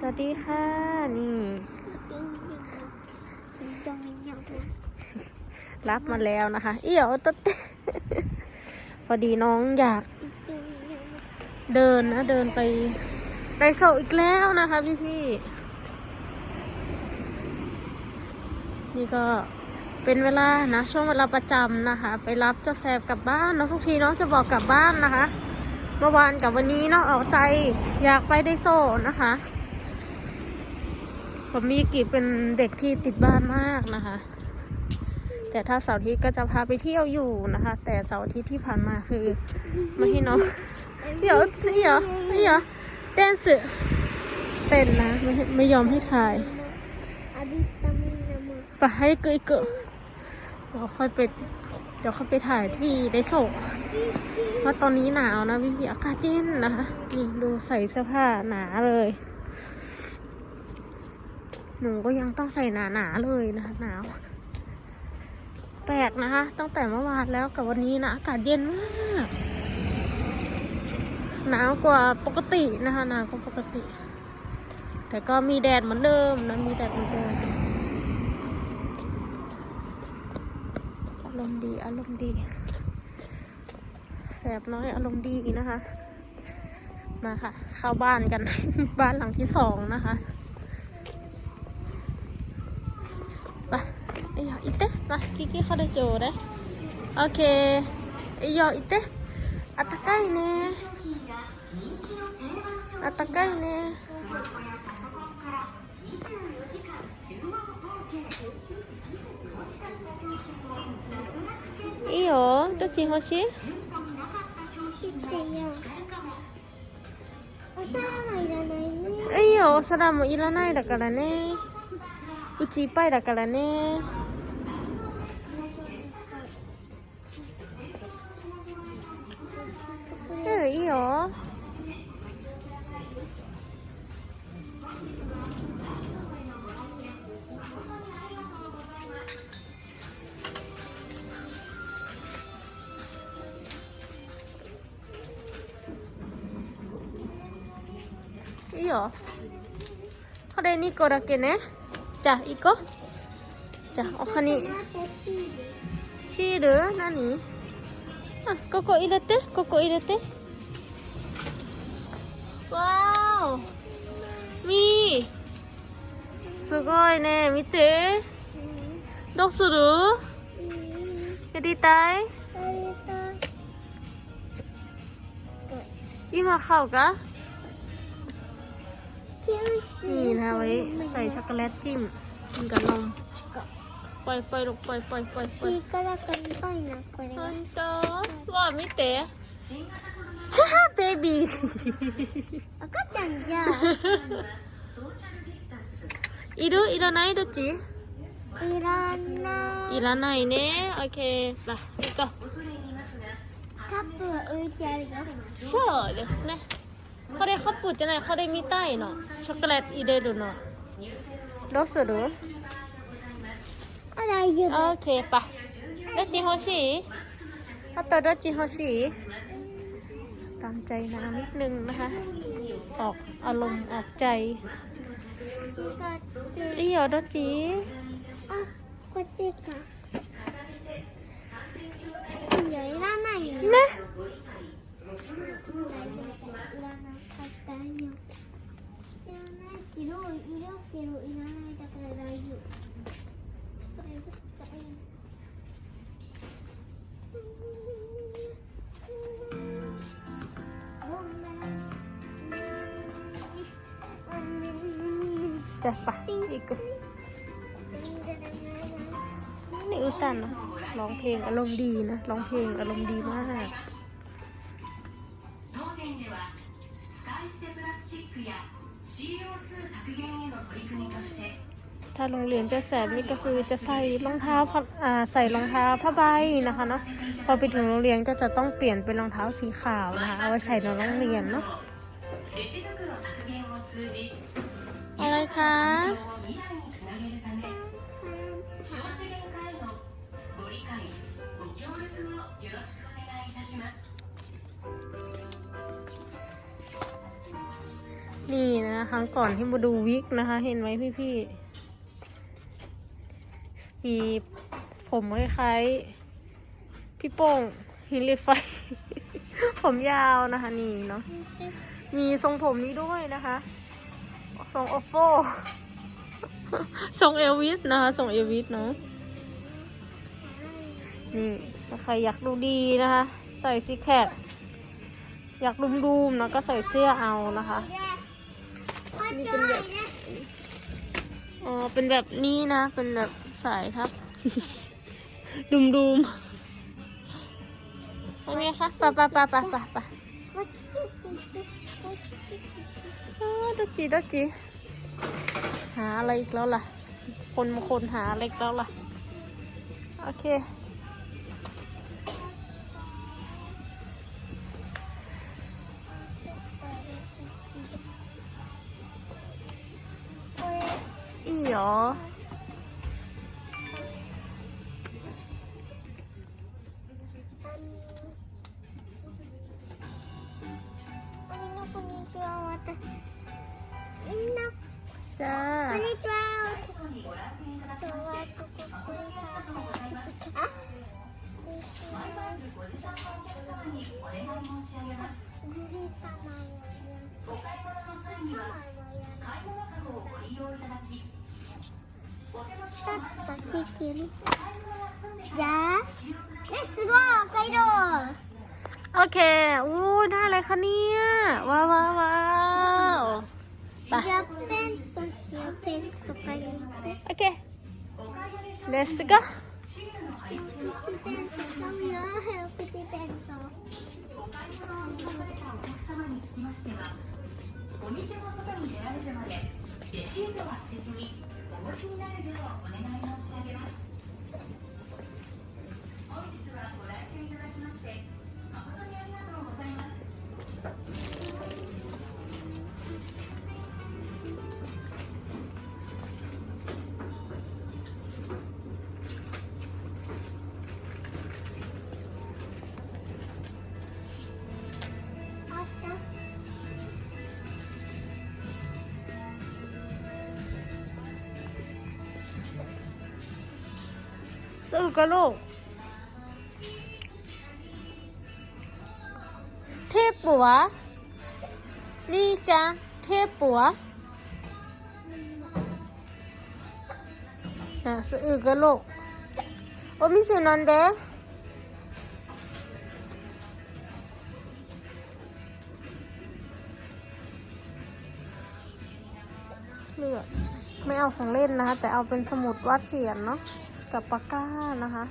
สวัสดีค่ะ นี่รับมาแล้วนะคะ เอี่ยวตุ๊ดพอดีน้องอยาก เดินนะ เดินไปไดโซอีกแล้วนะคะพี่พี่นี่ก็เป็นเวลานะ ช่วงเวลาประจำนะคะ ไปรับเจ้าแซบกลับบ้านเนาะทุกทีน้องจะบอกกลับบ้านนะคะเมื่อวานกับวันนี้เนาะเอาใจอยากไปไดโซนะคะ ผมมีกิเป็นเด็กที่ติดบ้านมากนะคะ แต่ถ้าเสาร์อาทิตย์ก็จะพาไปเที่ยวอยู่นะคะ แต่เสาร์อาทิตย์ที่ผ่านมาคือไม่ให้น้องเดี๋ยวนี่เหรอนี่เหรอเต้นสึเต้นนะไม่ไม่ยอมให้ถ่ายไปให้เกยเกะเดี๋ยวค่อยไปเดี๋ยวค่อยไปถ่ายที่ได้ส่งเพราะตอนนี้หนาวนะพี่อากาศเย็นนะคะนี่ดูใส่เสื้อผ้าหนาเลย หนูก็ยังต้องใส่หนาๆเลยนะคะหนาวแปลกนะคะ ตั้งแต่เมื่อวานแล้วกับวันนี้นะอากาศเย็นมากหนาวกว่าปกตินะคะหนาวกว่าปกติ แต่ก็มีแดดเหมือนเดิมนะมีแดดเหมือนเดิมอารมณ์ดีอารมณ์ดีแสบน้อยอารมณ์ดีนะคะ มาค่ะ เข้าบ้านกัน บ้านหลังที่สองนะคะ ラッキーキハルチョーレ。オッケー。いいよ、行って。あったかいね。あったかいね。いいよ。どっち欲しい？お皿もいらないね。いいよ、お皿もいらないだからね。うちいっぱいだからね。うんいいよ。いいよ。これ2個だけね。じゃあ1個じゃあおはに。シール？何？あここ入れて。ここ入れて。 わーおみーすごいね見てどうするやりたい今買うかนี่นะไว้ใส่ช็อกโกแลตจิ้มกินกับนมปล่อยปล่อยลูกปล่อยปล่อยปล่อยปล่อย スイカだからパイなこれ本が当わあ見て チャーベビー赤ちゃんじゃんいるいらないどっちいらないいらないねオッケーまあ行こうカップは浮いてあるよそうですねこれカップじゃないこれ見たいのチョコレート入れるのどうするあ大丈夫オッケーパどっち欲しいあとどっち欲しい ตามใจนางนิดนึงนะคะ ออกอารมณ์ออกใจ 使っていいよどっちあこっちかいいよいらないよねいらなかったよいらないけどいるけどいらないだから大丈夫 จะปะอีกนี่อุตันร้องเพลงอารมณ์ดีนะร้องเพลงอารมณ์ดีมากถ้าโรงเรียนจะแสนนี่ก็คือจะใส่รองเท้าอ่าใส่รองเท้าผ้าใบนะคะเนาะพอไปถึงโรงเรียนก็จะต้องเปลี่ยนเป็นรองเท้าสีขาวนะคะเอาไว้ใส่ในโรงเรียนเนาะ อะไรคะนี่นะคะ ก่อนที่มาดูวิกนะคะ เห็นไหมพี่พี่มีผมคล้ายๆพี่โป่งฮิลลี่ไฟ ผมยาวนะคะ นี่เนาะมีทรงผมนี้ด้วยนะคะ ทรงโอโฟทรงเอลวิสนะคะทรงเอลวิสเนาะนี่ใครอยากดูดีนะคะ ใส่ซิกแพคอยากดุมๆนะก็ใส่เสื้อเอานะคะนี่เป็นแบบอ๋อเป็นแบบนี้นะ เป็นแบบสายครับ ดุมๆเป็นไงคะปไปไปไปไปไปอ้าว ดอกจีดอกจีหาอะไรอีกแล้วล่ะ คนมาคนหาอะไรอีกแล้วล่ะ โอเค อีหรอ お願い申し上げますおじさまをお買い物の際には買い物かごをご利用いただきお手持ちの前さっき切る。買い物が済んでじゃあ。え、すごい、赤色。 โอเค อู้ได้อะไรคะเนี่ย ว้าวว้าวว้าวไป じゃあ、ペンとしよう、ペンとかに。 โอเค let's go お客様につきましてはお店の外に出られるまでレシートは捨てずにお持ちになるようお願い申し上げます。 สู้กับลูก เทพปัว นี่จ้ะเทพปัวน่ะสู้กับลูกโอ้มิสุนันเดเลือกไม่เอาของเล่นนะคะแต่เอาเป็นสมุดวาดเขียนเนาะ กับปากกานะคะ